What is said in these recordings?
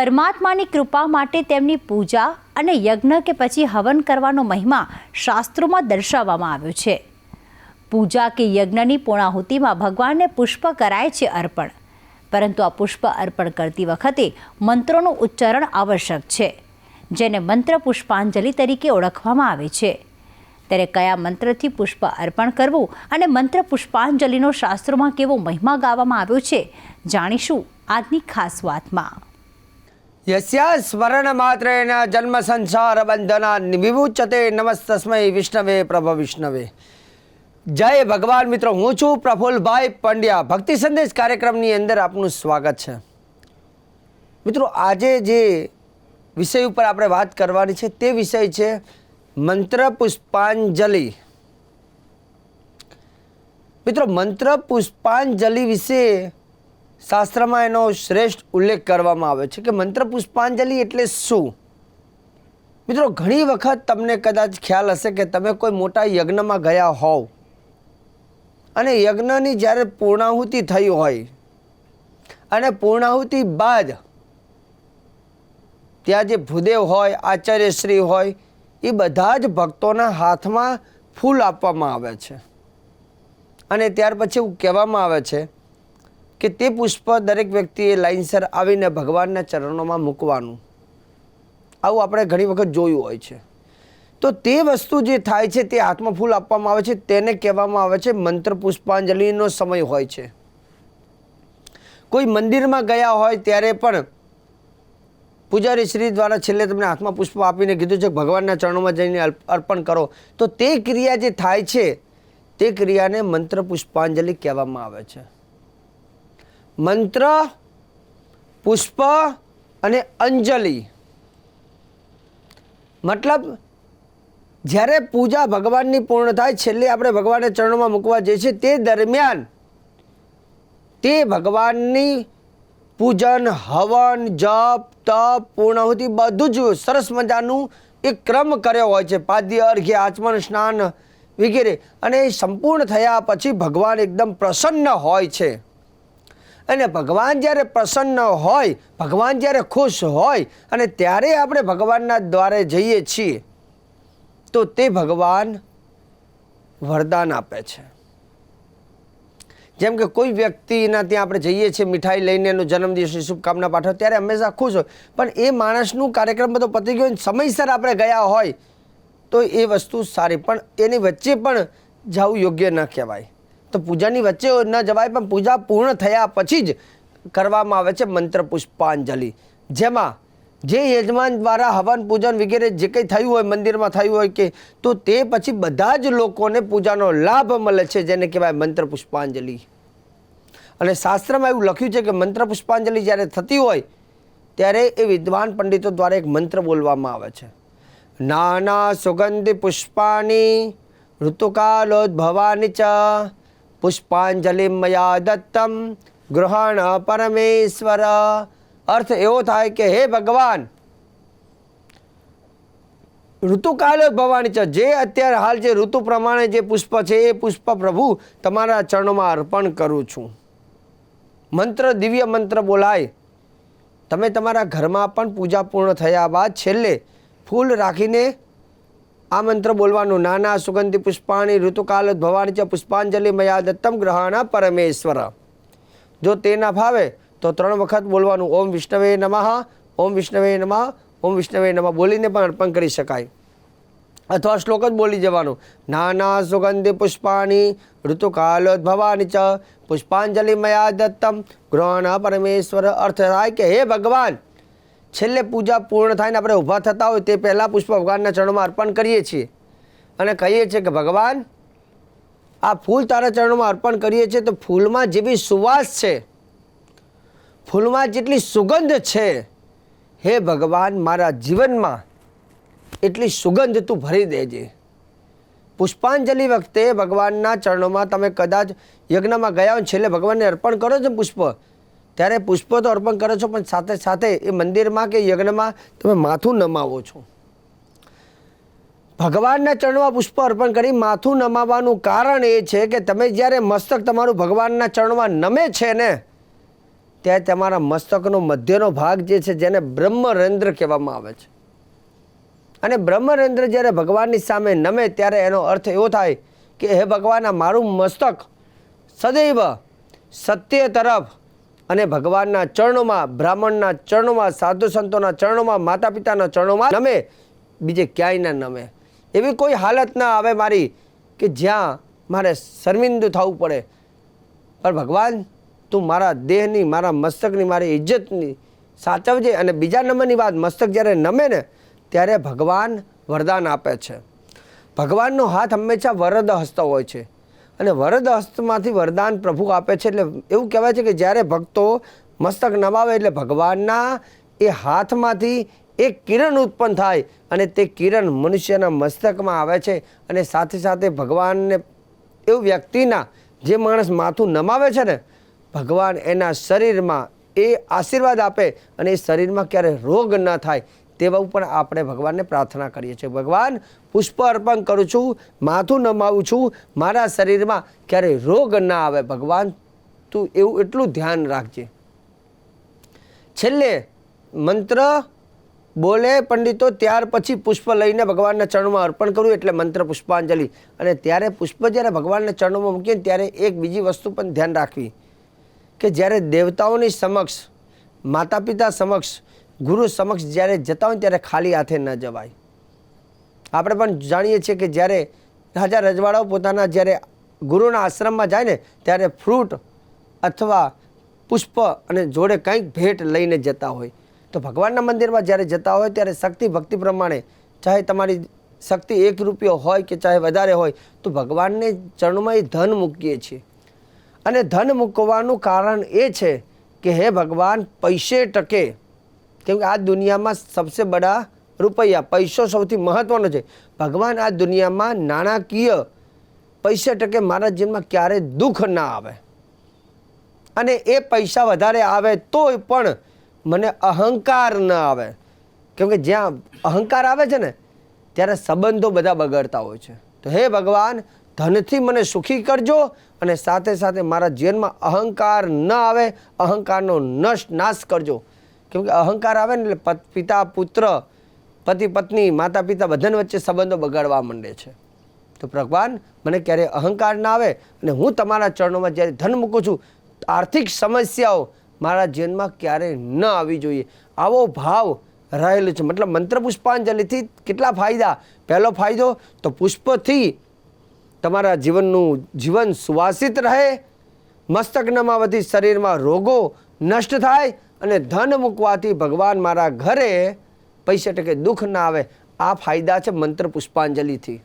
પરમાત્માની કૃપા માટે તેમની પૂજા અને યજ્ઞ કે પછી હવન કરવાનો મહિમા શાસ્ત્રોમાં દર્શાવવામાં આવ્યો છે. પૂજા કે યજ્ઞની પૂર્ણાહુતિમાં ભગવાનને પુષ્પ કરાય છે અર્પણ. પરંતુ આ પુષ્પ અર્પણ કરતી વખતે મંત્રોનું ઉચ્ચારણ આવશ્યક છે, જેને મંત્ર પુષ્પાંજલિ તરીકે ઓળખવામાં આવે છે. ત્યારે કયા મંત્રથી પુષ્પ અર્પણ કરવું અને મંત્ર પુષ્પાંજલિનો શાસ્ત્રોમાં કેવો મહિમા ગાવામાં આવ્યો છે, જાણીશું આજની ખાસ વાતમાં. યસ્યા સ્મરણ માત્રેણ જન્મ સંસાર બંધના વિમુચતે નમસ્તસ્મય વિષ્ણવે પ્રભ વિષ્ણવે જય ભગવાન મિત્રો હું છું પ્રફુલભાઈ પંડ્યા ભક્તિ સંદેશ કાર્યક્રમની અંદર આપનું સ્વાગત છે મિત્રો આજે જે વિષય ઉપર આપણે વાત કરવાની છે તે વિષય છે મંત્ર પુષ્પાંજલિ મિત્રો મંત્ર પુષ્પાંજલિ વિશે શાસ્ત્રમાં એનો શ્રેષ્ઠ ઉલ્લેખ કરવામાં આવે છે કે મંત્ર પુષ્પાંજલિ એટલે શું? મિત્રો, ઘણી વખત તમને કદાચ ખ્યાલ હશે કે તમે કોઈ મોટા યજ્ઞમાં ગયા હોવ અને યજ્ઞની જ્યારે પૂર્ણાહુતિ થઈ હોય અને પૂર્ણાહુતિ બાદ ત્યાં જે ભૂદેવ હોય, આચાર્યશ્રી હોય, એ બધા જ ભક્તોના હાથમાં ફૂલ આપવામાં આવે છે. અને ત્યાર પછી એવું કહેવામાં આવે છે કે તે પુષ્પ દરેક વ્યક્તિએ લાઇનસર આવીને ભગવાનના ચરણોમાં મૂકવાનું. આવું આપણે ઘણી વખત જોયું હોય છે. તો તે વસ્તુ જે થાય છે તે હાથમાં ફૂલ આપવામાં આવે છે, તેને કહેવામાં આવે છે મંત્ર પુષ્પાંજલિનો સમય હોય છે. કોઈ મંદિરમાં ગયા હોય ત્યારે પણ પૂજારી શ્રી દ્વારા છેલ્લે તમને હાથમાં પુષ્પ આપીને કીધું છે ભગવાનના ચરણોમાં જઈને અર્પણ કરો. તો તે ક્રિયા જે થાય છે, તે ક્રિયાને મંત્ર પુષ્પાંજલિ કહેવામાં આવે છે. મંત્ર, પુષ્પ અને અંજલિ. મતલબ, જ્યારે પૂજા ભગવાનની પૂર્ણ થાય, છેલ્લે આપણે ભગવાનના ચરણોમાં મૂકવા જઈએ છીએ, તે દરમિયાન તે ભગવાનની પૂજન, હવન, જપ, તપ, પૂર્ણાહુતિ બધું જ સરસ મજાનું એક ક્રમ કર્યો હોય છે. પાદ્ય, અર્ઘ્ય, આચમન, સ્નાન વગેરે. અને એ સંપૂર્ણ થયા પછી ભગવાન એકદમ પ્રસન્ન હોય છે. અને ભગવાન જ્યારે પ્રસન્ન હોય, ભગવાન જ્યારે ખુશ હોય, અને ત્યારે આપણે ભગવાનના દ્વારે જઈએ છીએ, તો તે ભગવાન વરદાન આપે છે. જેમ કે કોઈ વ્યક્તિના ત્યાં આપણે જઈએ છીએ, મીઠાઈ લઈને એનો જન્મદિવસની શુભકામના પાઠવો ત્યારે હંમેશા ખુશ હોય. પણ એ માણસનું કાર્યક્રમ બધો પતી ગયો સમયસર આપણે ગયા હોય, તો એ વસ્તુ સારી. પણ એની વચ્ચે પણ જવું યોગ્ય ન કહેવાય. તો પૂજાની વચ્ચે ન જવાય, પણ પૂજા પૂર્ણ થયા પછી જ કરવામાં આવે છે મંત્ર પુષ્પાંજલિ. જેમાં જે યજમાન દ્વારા હવન પૂજન વગેરે જે કંઈ થયું હોય, મંદિરમાં થયું હોય કે, તો તે પછી બધા જ લોકોને પૂજાનો લાભ મળે છે, જેને કહેવાય મંત્ર પુષ્પાંજલિ. અને શાસ્ત્રમાં એવું લખ્યું છે કે મંત્ર પુષ્પાંજલિ જ્યારે થતી હોય, ત્યારે એ વિદ્વાન પંડિતો દ્વારા એક મંત્ર બોલવામાં આવે છે. નાના સુગંધિ પુષ્પાની, ઋતુકાલોદ્ભવાની ચ પુષ્પાંજલિ મયા દત્તમ, ગૃહણ પરમેશ્વર. અર્થ એવો થાય કે હે ભગવાન, ઋતુકાલ ભવાની છે જે અત્યારે હાલ જે ઋતુ પ્રમાણે જે પુષ્પ છે, એ પુષ્પ પ્રભુ તમારા ચરણોમાં અર્પણ કરું છું. મંત્ર, દિવ્ય મંત્ર બોલાય. તમે તમારા ઘરમાં પણ પૂજા પૂર્ણ થયા બાદ છેલ્લે ફૂલ રાખીને આ મંત્ર બોલવાનું નાના સુગંધિ પુષ્પાણી, ઋતુકાલ ભવાની છે પુષ્પાંજલિ, મયા દત્તમ ગ્રહણ, પરમેશ્વર. જો તે ના ફાવે તો ત્રણ વખત બોલવાનું. ઓમ વિષ્ણવે નમઃ, ઓમ વિષ્ણવે નમઃ, ઓમ વિષ્ણવે નમઃ બોલીને પણ અર્પણ કરી શકાય. અથવા શ્લોક જ બોલી જવાનું. નાના સુગંધિ પુષ્પાણી ઋતુકાલોદ્ભવાની ચ પુષ્પાંજલિ, મયા દત્તમ ગ્રહણ, પરમેશ્વર. અર્થ થાય કે હે ભગવાન છેલ્લે પૂજા પૂર્ણ થાય ને આપણે ઊભા થતા હોય તે પહેલાં પુષ્પ ભગવાનના ચરણોમાં અર્પણ કરીએ છીએ. અને કહીએ છીએ કે ભગવાન, આ ફૂલ તારા ચરણોમાં અર્પણ કરીએ છીએ તો ફૂલમાં જેવી સુવાસ છે, ફૂલમાં જેટલી સુગંધ છે, હે ભગવાન મારા જીવનમાં એટલી સુગંધ તું ભરી દેજે. પુષ્પાંજલિ વખતે ભગવાનના ચરણોમાં તમે કદાચ યજ્ઞમાં ગયા હોય છેલ્લે ભગવાનને અર્પણ કરો છો પુષ્પ ત્યારે પુષ્પ તો અર્પણ કરો છો, પણ સાથે સાથે એ મંદિરમાં કે યજ્ઞમાં તમે માથું નમાવો છો. ભગવાનના ચરણમાં પુષ્પ અર્પણ કરી માથું નમાવાનું કારણ એ છે કે તમે જ્યારે મસ્તક તમારું ભગવાનના ચરણમાં નમે છે ને, ત્યારે તમારા મસ્તકનો મધ્યનો ભાગ જે છે જેને બ્રહ્મરંધ્ર કહેવામાં આવે છે. અને બ્રહ્મરંધ્ર જ્યારે ભગવાનની સામે નમે ત્યારે એનો અર્થ એવો થાય કે, હે ભગવાન, આ મારું મસ્તક સદૈવ સત્ય તરફ અને ભગવાનના ચરણોમાં, બ્રાહ્મણના ચરણોમાં, સાધુ સંતોના ચરણોમાં માતા પિતાના ચરણોમાં નમે, બીજે ક્યાંય ના નમે. એવી કોઈ હાલત ના આવે મારી કે જ્યાં મારે શર્મિંદુ થવું પડે. પણ ભગવાન, તું મારા દેહની, મારા મસ્તકની, મારી ઇજ્જતની સાચવજે અને બીજા નંબરની વાત મસ્તક જ્યારે નમે ને, ત્યારે ભગવાન વરદાન આપે છે. ભગવાનનો હાથ હંમેશા વરદ હસતો હોય છે. અને વરદ હસ્તમાંથી વરદાન પ્રભુ આપે છે એટલે એવું કહેવાય છે કે જ્યારે ભક્તો મસ્તક નમાવે એટલે ભગવાનના એ હાથમાંથી એક કિરણ ઉત્પન્ન થાય અને તે કિરણ મનુષ્યના મસ્તકમાં આવે છે અને સાથે સાથે ભગવાનને એવું વ્યક્તિના જે માણસ માથું નમાવે છે ને, ભગવાન એના શરીરમાં એ આશીર્વાદ આપે અને એ શરીરમાં ક્યારે રોગ ન થાય. તેવા પણ આપણે ભગવાનને પ્રાર્થના કરીએ છીએ. ભગવાન, પુષ્પ અર્પણ કરું છું, માથું નમાવું છું, મારા શરીરમાં ક્યારે રોગ ના આવે. ભગવાન, તું એવું એટલું ધ્યાન રાખજે. છેલ્લે મંત્ર બોલે પંડિતો, ત્યાર પછી પુષ્પ લઈને ભગવાનના ચરણમાં અર્પણ કરવું એટલે મંત્ર પુષ્પાંજલિ. અને ત્યારે પુષ્પ જ્યારે ભગવાનના ચરણોમાં મૂકીએ ત્યારે એક બીજી વસ્તુ પણ ધ્યાન રાખવી કે જ્યારે દેવતાઓની સમક્ષ માતા પિતા સમક્ષ ગુરુ સમક્ષ જ્યારે જતા હોય ત્યારે ખાલી હાથે ન જવાય. આપણે પણ જાણીએ છીએ કે જ્યારે રાજા રજવાડાઓ પોતાના જ્યારે ગુરુના આશ્રમમાં જાય ને, ત્યારે ફ્રૂટ અથવા પુષ્પ અને જોડે કંઈક ભેટ લઈને જતા હોય. તો ભગવાનના મંદિરમાં જ્યારે જતા હોય, ત્યારે શક્તિ ભક્તિ પ્રમાણે ચાહે તમારી શક્તિ એક રૂપિયો હોય કે ચાહે વધારે હોય, તો ભગવાનને ચરણમાં એ ધન મૂકીએ છીએ. અને ધન મૂકવાનું કારણ એ છે કે હે ભગવાન, પૈસે ટકે. કેમ કે આ દુનિયામાં સબસે બડા રૂપિયા, પૈસો સૌથી મહત્વનો છે. ભગવાન આ દુનિયામાં નાણાકીય પૈસે ટકે મારા જીવનમાં ક્યારેય દુઃખ ના આવે. અને એ પૈસા વધારે આવે તોય પણ મને અહંકાર ન આવે. કેમ કે જ્યાં અહંકાર આવે છે ને, ત્યારે સંબંધો બધા બગડતા હોય છે. તો હે ભગવાન, ધનથી મને સુખી કરજો અને સાથે સાથે મારા જીવનમાં અહંકાર ન આવે, અહંકારનો નશ, નાશ કરજો. કેમ કે અહંકાર આવે ને એટલે પત- પિતા, પુત્ર, પતિ, પત્ની, માતા, પિતા બધાને વચ્ચે સંબંધો બગાડવા માંડે છે. તો ભગવાન મને ક્યારે અહંકાર ના આવે અને હું તમારા ચરણોમાં જ્યારે ધન મૂકું છું, આર્થિક સમસ્યાઓ મારા જીવનમાં ક્યારેય ન આવી જોઈએ. આવો ભાવ રહેલો છે. મતલબ મંત્ર પુષ્પાંજલિથી કેટલા ફાયદા? પહેલો ફાયદો તો પુષ્પથી તમારા જીવનનું જીવન સુવાસિત રહે, મસ્તક નમાવતી શરીરમાં રોગો નષ્ટ થાય અને ધન મૂકવાથી ભગવાન મારા ઘરે પૈસા ટકે દુઃખ ના આવે, આ ફાયદા છે મંત્ર પુષ્પાંજલિથી.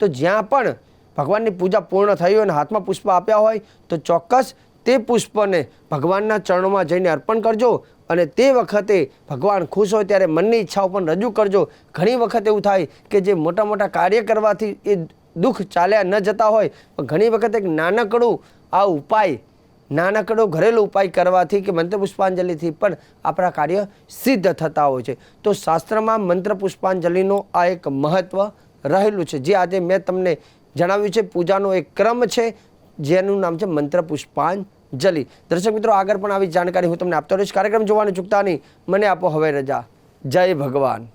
તો જ્યાં પણ ભગવાનની પૂજા પૂર્ણ થઈ હોય અને હાથમાં પુષ્પ આપ્યા હોય, તો ચોક્કસ તે પુષ્પને ભગવાનના ચરણોમાં જઈને અર્પણ કરજો અને તે વખતે ભગવાન ખુશ હોય ત્યારે મનની ઈચ્છાઓ પણ રજૂ કરજો. ઘણી વખત એવું થાય કે જે મોટા મોટા કાર્ય કરવાથી એ દુઃખ ચાલ્યા ન જતા હોય, પણ ઘણી વખત એક નાનકડું આ ઉપાય નાનકડો ઘરેલું ઉપાય કરવાથી કે મંત્ર પુષ્પાંજલિથી પણ આપણા કાર્ય સિદ્ધ થતા હોય છે. તો શાસ્ત્રમાં મંત્ર પુષ્પાંજલિનો આ એક મહત્ત્વ રહેલું છે. જે આજે મેં તમને જણાવ્યું છે, પૂજાનો એક ક્રમ છે, જેનું નામ છે મંત્ર પુષ્પાંજલિ દર્શક મિત્રો, આગળ પણ આવી જાણકારી હું તમને આપતો રહીશ. કાર્યક્રમ જોવાનું ચૂકતા નહીં. મને આપો હવે રજા. જય ભગવાન.